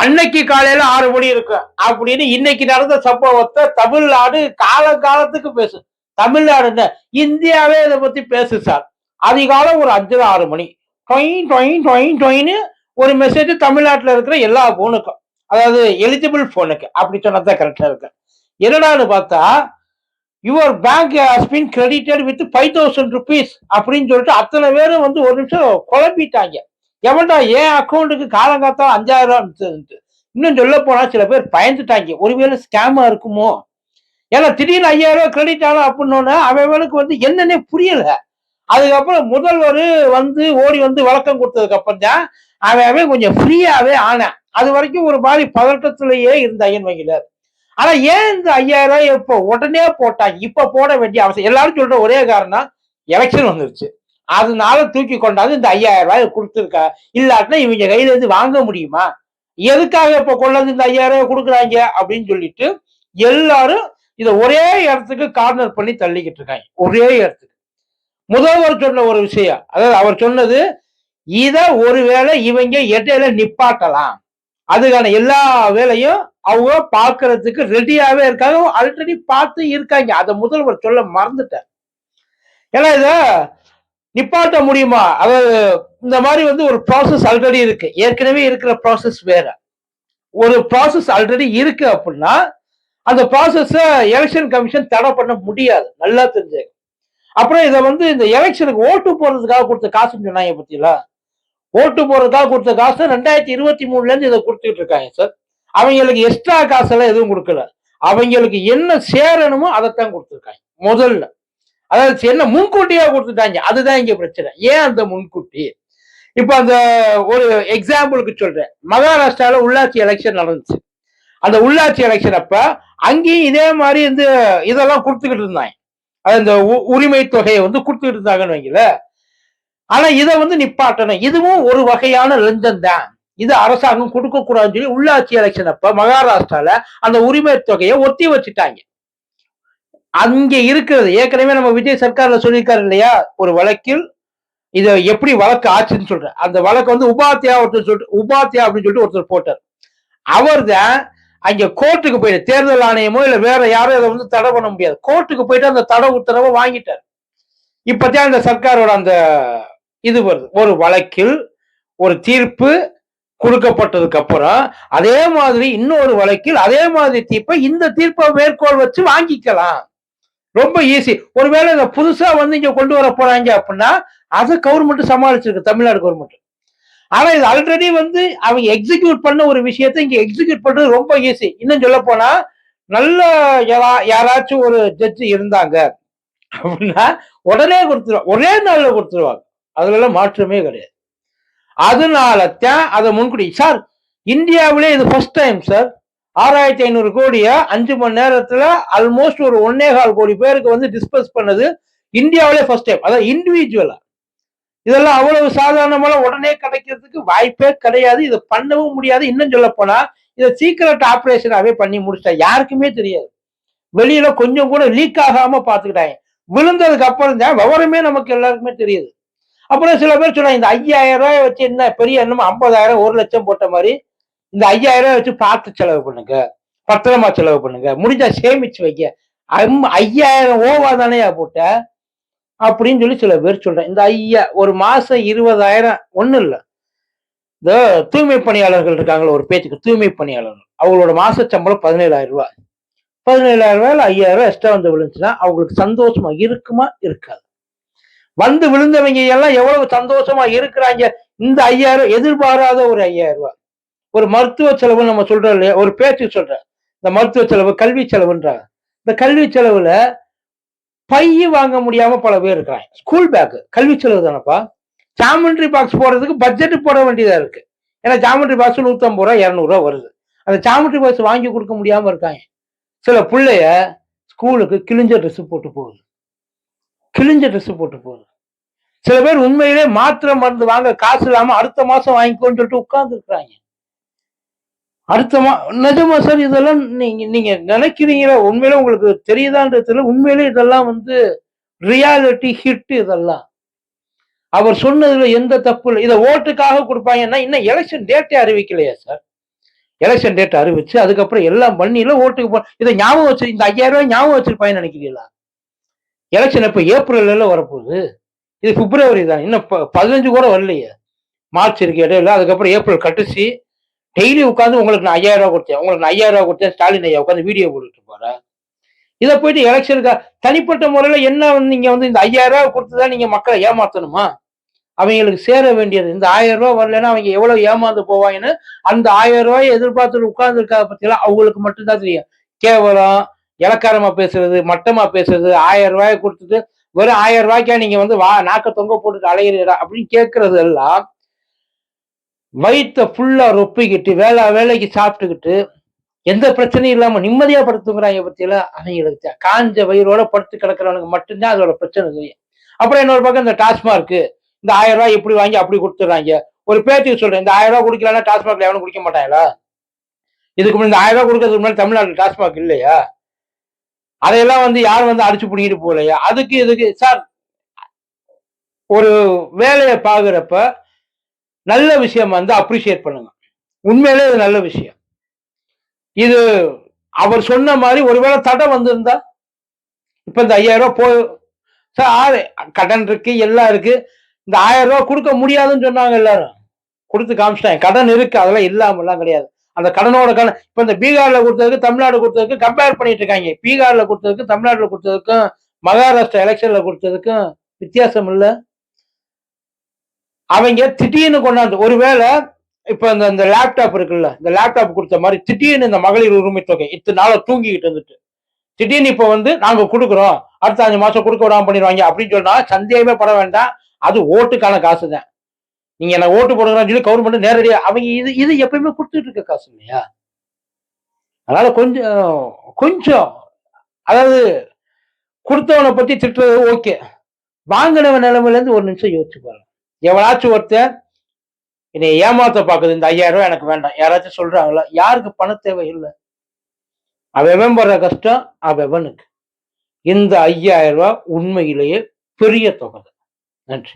அன்னைக்கு காலையில ஆறு மணி இருக்கும் அப்படின்னு இன்னைக்கு நடந்த சம்பவத்தை தமிழ்நாடு கால காலத்துக்கு பேசு. தமிழ்நாடு இந்தியாவே இதை பத்தி பேசு சார். அதிகாலம் ஒரு அஞ்சு ஆறு மணி. டொயின் டொயின் டொயின் டொயின்னு ஒரு மெசேஜ் தமிழ்நாட்டில் இருக்கிற எல்லா போனுக்கும் அதாவது எலிஜிபிள் போனுக்கு அப்படி சொன்னதான் கரெக்டா இருக்கு. என்னடான்னு பார்த்தா your bank has been credited with five thousand rupees அப்படின்னு சொல்லிட்டு அத்தனை பேரும் வந்து ஒரு நிமிஷம் குழப்பிட்டாங்க. எவன்டா என் அக்கௌண்ட்டுக்கு காலங்காத்தா அஞ்சாயிரம் ரூபா இன்னும் சொல்ல போனா சில பேர் பயந்துட்டாங்க. ஒருவேளை ஸ்கேமா இருக்குமோ? ஏன்னா திடீர்னு ஐயாயிரம் ரூபாய் கிரெடிட் ஆகும் அப்படின்னோன்னா அவனுக்கு வந்து என்னன்னே புரியல. அதுக்கப்புறம் முதல்வர் வந்து ஓடி வந்து விளக்கம் கொடுத்ததுக்கு அப்புறம் தான் அவன் அவன் கொஞ்சம் ஃப்ரீயாவே ஆனேன். அது வரைக்கும் ஒரு மாதிரி பதட்டத்திலேயே இருந்த ஐயன் வங்கியில ஆனா ஏன் இந்த ஐயாயிரம் ரூபாய் இப்போ உடனே போட்டாங்க? இப்ப போட வேண்டிய அவசியம் எல்லாரும் சொல்ற ஒரே காரணம் எலெக்ஷன் வந்துருச்சு. அதனால தூக்கி கொண்டாந்து இந்த ஐயாயிரம் ரூபாய் கொடுத்துருக்கா. இல்லாட்டினா இவங்க கையில இருந்து வாங்க முடியுமா? எதுக்காக இப்ப கொண்டாந்து இந்த ஐயாயிரம் ரூபாய் கொடுக்குறாங்க? அப்படின்னு சொல்லிட்டு எல்லாரும் இதை ஒரே இடத்துக்கு கார்னர் பண்ணி தள்ளிக்கிட்டு இருக்காங்க. ஒரே இடத்துக்கு. முதல்வர் சொன்ன ஒரு விஷயம் அதாவது அவர் சொன்னது இத ஒருவேளை இவங்க இடையில நிப்பாட்டலாம். அதுக்கான எல்லா வேலையும் அவங்க பார்க்கறதுக்கு ரெடியாவே இருக்காங்க. ஆல்ரெடி பார்த்து இருக்காங்க. அதை முதல்வர் சொல்ல மறந்துட்டார். ஏன்னா இதை நிப்பாட்ட முடியுமா? அதாவது இந்த மாதிரி வந்து ஒரு ப்ராசஸ் ஆல்ரெடி இருக்கு. ஏற்கனவே இருக்கிற ப்ராசஸ் வேற. ஒரு ப்ராசஸ் ஆல்ரெடி இருக்கு அப்படின்னா அந்த ப்ராசஸ எலெக்ஷன் கமிஷன் தடை பண்ண முடியாது. நல்லா தெரிஞ்சுங்க அப்புறம் இதை வந்து இந்த எலெக்ஷனுக்கு ஓட்டு போடுறதுக்காக கொடுத்த காசுன்னு சொன்னாங்க பத்தியில ஓட்டு போடுறதுக்காக கொடுத்த காசு ரெண்டாயிரத்தி இருபத்தி மூணுல இருந்து இதை கொடுத்துட்டு இருக்காங்க சார் அவங்களுக்கு எக்ஸ்ட்ரா காசெல்லாம் எதுவும் கொடுக்கல. அவங்களுக்கு என்ன சேரணுமோ அதைத்தான் கொடுத்துருக்காங்க. முதல்ல. அதாவது என்ன முன்கூட்டியா கொடுத்துட்டாங்க. அதுதான் இங்க பிரச்சனை. ஏன் அந்த முன்கூட்டி? இப்ப அந்த ஒரு எக்ஸாம்பிளுக்கு சொல்றேன். மகாராஷ்டிரால உள்ளாட்சி எலெக்ஷன் நடந்துச்சு. அந்த உள்ளாட்சி எலெக்ஷன் அப்ப அங்கேயும் இதே மாதிரி இந்த இதெல்லாம் கொடுத்துக்கிட்டு இருந்தாங்க. அது இந்த உ- உரிமை தொகையை வந்து கொடுத்துக்கிட்டு இருந்தாங்கன்னு வைங்கல ஆனா இதை வந்து நிப்பாட்டணும். இதுவும் ஒரு வகையான லஞ்சம் தான். இது அரசாங்கம் கொடுக்க கூடாதுன்னு சொல்லி உள்ளாட்சி எலெக்ஷன் அப்ப மகாராஷ்டிரால அந்த உரிமை தொகையை ஒத்தி வச்சுட்டாங்க. அங்க இருக்கிறது. ஏற்கனவே நம்ம விஜய் சர்க்கார்ல சொல்லியிருக்காரு இல்லையா? ஒரு வழக்கில் இதை எப்படி வழக்கு ஆச்சுன்னு சொல்றேன். அந்த வழக்கு வந்து உபாத்தியா ஒருத்தர் சொல்லிட்டு உபாத்தியா அப்படின்னு சொல்லிட்டு ஒருத்தர் போட்டார். அவர் தான் அங்க கோர்ட்டுக்கு போயிட்டு தேர்தல் ஆணையமோ இல்ல வேற யாரும் அதை வந்து தடை பண்ண முடியாது. கோர்ட்டுக்கு போயிட்டு அந்த தடை உத்தரவை வாங்கிட்டார். இப்பதான் இந்த சர்க்காரோட அந்த இது வருது. ஒரு வழக்கில் ஒரு தீர்ப்பு கொடுக்கப்பட்டதுக்கு அப்புறம் அதே மாதிரி இன்னொரு வழக்கில் அதே மாதிரி தீர்ப்பை இந்த தீர்ப்பை மேற்கோள் வச்சு வாங்கிக்கலாம். ரொம்ப ஈஸி ஒருவேளை இதை புதுசா வந்து இங்க கொண்டு வர போறாங்க அப்படின்னா அதை கவர்மெண்ட் சமாளிச்சிருக்கு தமிழ்நாடு கவர்மெண்ட் ஆனா இது ஆல்ரெடி வந்து அவங்க எக்ஸிக்யூட் பண்ண ஒரு விஷயத்தை இங்க எக்ஸிக்யூட் பண்றது ரொம்ப ஈஸி இன்னும் சொல்ல போனா நல்ல யாரா- யாராச்சும் ஒரு ஜட்ஜ் இருந்தாங்க அப்படின்னா உடனே கொடுத்துருவாங்க ஒரே நாள்ல கொடுத்துருவாங்க. அதுல மாற்றமே கிடையாது. அதனால தான் அதை முன்கூடி சார் இந்தியாவிலே இது ஃபர்ஸ்ட் டைம் சார் ஆறாயிரத்தி ஐநூறு கோடியை அஞ்சு மணி நேரத்துல ஆல்மோஸ்ட் ஒரு ஒன்னே கால் கோடி பேருக்கு வந்து டிஸ்பஸ் பண்ணது இந்தியாவிலே ஃபர்ஸ்ட் டைம் அதாவது இண்டிவிஜுவலா இதெல்லாம் அவ்வளவு சாதாரணமெல்லாம் உடனே கிடைக்கிறதுக்கு வாய்ப்பே கிடையாது. இதை பண்ணவும் முடியாது. இன்னும் சொல்ல போனா இதை சீக்கிரட் ஆபரேஷனாவே பண்ணி முடிச்சிட்டா யாருக்குமே தெரியாது. வெளியில கொஞ்சம் கூட லீக் ஆகாம பாத்துக்கிட்டாங்க விழுந்ததுக்கு அப்புறம் தான் விவரமே நமக்கு எல்லாருக்குமே தெரியுது. அப்புறம் சில பேர் சொன்னாங்க இந்த ஐயாயிரம் ரூபாய் வச்சு என்ன பெரிய என்னமோ ஐம்பதாயிரம் ஒரு லட்சம் போட்ட மாதிரி இந்த ஐயாயிரம் ரூபாய் வச்சு பார்த்து செலவு பண்ணுங்க. பத்திரமா செலவு பண்ணுங்க. முடிஞ்சா சேமிச்சு வைக்க அம்- ஐயாயிரம் ஓவா தானேயா போட்ட? அப்படின்னு சொல்லி சில பேர் சொல்றேன். இந்த ஐயா ஒரு மாசம் இருபதாயிரம் ஒண்ணும் இல்ல. இந்த தூய்மை பணியாளர்கள் இருக்காங்களா ஒரு பேச்சுக்கு தூய்மை பணியாளர்கள். அவங்களோட மாச சம்பளம் பதினேழாயிரம் ரூபாய். பதினேழாயிரம் ரூபாயில ஐயாயிரம் ரூபாய் எக்ஸ்ட்ரா வந்து விழுந்துச்சுன்னா அவங்களுக்கு சந்தோஷமா இருக்குமா? இருக்காது. வந்து விழுந்தவங்க எல்லாம் எவ்வளவு சந்தோஷமா இருக்கிறாங்க? இந்த ஐயாயிரம் எதிர்பாராத ஒரு ஐயாயிரம் ரூபாய். ஒரு மருத்துவ செலவு நம்ம சொல்றோம் இல்லையா? ஒரு பேச்சு சொல்றேன். இந்த மருத்துவ செலவு கல்வி செலவுன்றாங்க. இந்த கல்வி செலவுல பைய வாங்க முடியாம பல பேர் இருக்கிறாங்க ஸ்கூல் பேக்கு கல்வி செலவு தானப்பா? ஜாமெண்ட்ரி பாக்ஸ் போடுறதுக்கு பட்ஜெட் போட வேண்டியதா இருக்கு. ஏன்னா ஜாமெண்ட்ரி பாக்ஸ் நூற்றம்பது ரூபா இரநூறுவா வருது. அந்த ஜாமெண்ட்ரி பாக்ஸ் வாங்கி கொடுக்க முடியாம இருக்காங்க. சில பிள்ளைய ஸ்கூலுக்கு கிழிஞ்ச ட்ரெஸ் போட்டு போகுது. கிழிஞ்ச ட்ரெஸ் போட்டு போகுது. சில பேர் உண்மையிலே மாத்திரை மருந்து வாங்க காசு இல்லாம அடுத்த மாசம் வாங்கிக்கோன்னு சொல்லிட்டு உட்கார்ந்து இருக்கிறாங்க அடுத்த மா நிஜமா சார் இதெல்லாம் நீங்க நீங்க நினைக்கிறீங்களா? உண்மையிலே உங்களுக்கு தெரியுதான்றதுல உண்மையிலே இதெல்லாம் வந்து ரியாலிட்டி ஹிட் இதெல்லாம். அவர் சொன்னதுல எந்த தப்பு இல்லை. இதை ஓட்டுக்காக கொடுப்பாங்கன்னா இன்னும் எலெக்ஷன் டேட்டே அறிவிக்கலையா சார்? எலெக்ஷன் டேட் அறிவிச்சு அதுக்கப்புறம் எல்லாம் பண்ணியில ஓட்டுக்கு போ இதை ஞாபகம் வச்சு இந்த ஐயாயிரம் ரூபாய் ஞாபகம் வச்சிருப்பாங்கன்னு நினைக்கிறீங்களா? எலெக்ஷன் இப்போ ஏப்ரல்ல வரப்போகுது? இது பிப்ரவரி தான். இன்னும் ப- பதினஞ்சு கூட வரலையே. மார்ச் இருக்கு இடையில அதுக்கப்புறம் ஏப்ரல் கட்டுச்சு டெய்லி உட்காந்து உங்களுக்கு நான் ஐயாயிரம் ரூபா கொடுத்தேன். உங்களுக்கு நான் ஐயாயிரம் ரூபாய் கொடுத்தேன். ஸ்டாலின் ஐயா உட்காந்து வீடியோ போட்டுட்டு போற இதை போயிட்டு எலெக்ஷனுக்கு தனிப்பட்ட முறையில் என்ன வந்து நீங்க வந்து இந்த ஐயாயிரம் ரூபா கொடுத்துதான் நீங்க மக்களை ஏமாத்தணுமா? அவங்களுக்கு சேர வேண்டியது. இந்த ஆயிரம் ரூபாய் வரலைன்னா அவங்க எவ்வளவு ஏமாந்து போவாங்கன்னு அந்த ஆயிரம் ரூபாயை எதிர்பார்த்து உட்கார்ந்து இருக்காத பத்தியெல்லாம் அவங்களுக்கு மட்டும்தான் தெரியும். கேவலம் இலக்காரமா பேசுறது மட்டமா பேசுறது ஆயிரம் ரூபாயை கொடுத்துட்டு வெறும் ஆயிரம் ரூபாய்க்கா நீங்க வந்து வா நாக்க தொங்க போட்டுட்டு அலையிறா அப்படின்னு கேட்கறது எல்லாம் வயிற்ற ஃபுல்லா ரொப்பிக்கிட்டு வேலை வேலைக்கு சாப்பிட்டுக்கிட்டு எந்த பிரச்சனையும் இல்லாம நிம்மதியா படுத்துங்கிறாங்க பத்தியில அவங்களுக்கு காஞ்ச வயிறோட படுத்து கிடக்கிறவனுக்கு மட்டும்தான் அதோட பிரச்சனை தெரியும். அப்புறம் இன்னொரு பக்கம் இந்த டாஸ்மார்க் இந்த ஆயிரம் ரூபாய் இப்படி வாங்கி அப்படி கொடுத்துட்றாங்க. ஒரு பேச்சுக்கு சொல்றேன் இந்த ஆயிரம் ரூபாய் குடிக்கலன்னா டாஸ்மார்க்ல எவனும் குடிக்க மாட்டாங்களா? இதுக்கு முன்னாடி இந்த ஆயிரம் ரூபாய் கொடுக்கறதுக்கு முன்னாடி தமிழ்நாட்டில் டாஸ்மாக் இல்லையா? அதையெல்லாம் வந்து யாரும் வந்து அடிச்சு பிடிக்கிட்டு போகலையா? அதுக்கு இதுக்கு சார் ஒரு வேலையை பாக்குறப்ப நல்ல விஷயம் வந்து அப்ரிஷியேட் பண்ணுங்க. உண்மையிலே இது நல்ல விஷயம். இது அவர் சொன்ன மாதிரி ஒருவேளை தடை வந்திருந்தா இப்ப இந்த ஐயாயிரம் ரூபாய் போ சார் ஆறு கடன் இருக்கு எல்லாம் இருக்கு. இந்த ஆயிரம் ரூபாய் கொடுக்க முடியாதுன்னு சொன்னாங்க எல்லாரும். கொடுத்து காமிச்சிட்டாங்க. கடன் இருக்கு அதெல்லாம் இல்லாமலாம் கிடையாது. அந்த கடனோட கடன் இப்ப இந்த பீகார்ல கொடுத்ததுக்கு தமிழ்நாடு கொடுத்ததுக்கு கம்பேர் பண்ணிட்டு இருக்காங்க. பீகார்ல கொடுத்ததுக்கு தமிழ்நாட்டுல கொடுத்ததுக்கும் மகாராஷ்டிரா எலெக்ஷன்ல கொடுத்ததுக்கும் வித்தியாசம் இல்லை. அவங்க திடீர்னு கொண்டாந்து ஒருவேளை இப்ப இந்த இந்த லேப்டாப் இருக்குல்ல இந்த லேப்டாப் கொடுத்த மாதிரி திடீர்னு இந்த மகளிர் உரிமை தொகை இத்தனை நாள தூங்கிக்கிட்டு இருந்துட்டு திடீர்னு இப்ப வந்து நாங்க கொடுக்குறோம் அடுத்த அஞ்சு மாசம் கொடுக்க விடாம பண்ணிடுவாங்க அப்படின்னு சொன்னா சந்தேகமே பட வேண்டாம். அது ஓட்டுக்கான காசு தான் நீங்க என்ன ஓட்டு போடுங்கன்னு சொல்லி கவர்மெண்ட் நேரடியா அவங்க இது இது எப்பயுமே கொடுத்துட்டு இருக்க காசு இல்லையா? அதனால கொஞ்சம் கொஞ்சம் அதாவது கொடுத்தவனை பத்தி திட்டுறது ஓகே வாங்கினவன் நிலைமையில இருந்து ஒரு நிமிஷம் யோசிச்சு பாருங்க. எவனாச்சும் ஒருத்தர் என்னை ஏமாத்த பாக்குது இந்த ஐயாயிரம் ரூபாய் எனக்கு வேண்டாம். யாராச்சும் சொல்றாங்களா? யாருக்கு பண தேவை இல்லை. அவன் படுற கஷ்டம்? அவனுக்கு இந்த ஐயாயிரம் ரூபாய் உண்மையிலேயே பெரிய தொகை. நன்றி.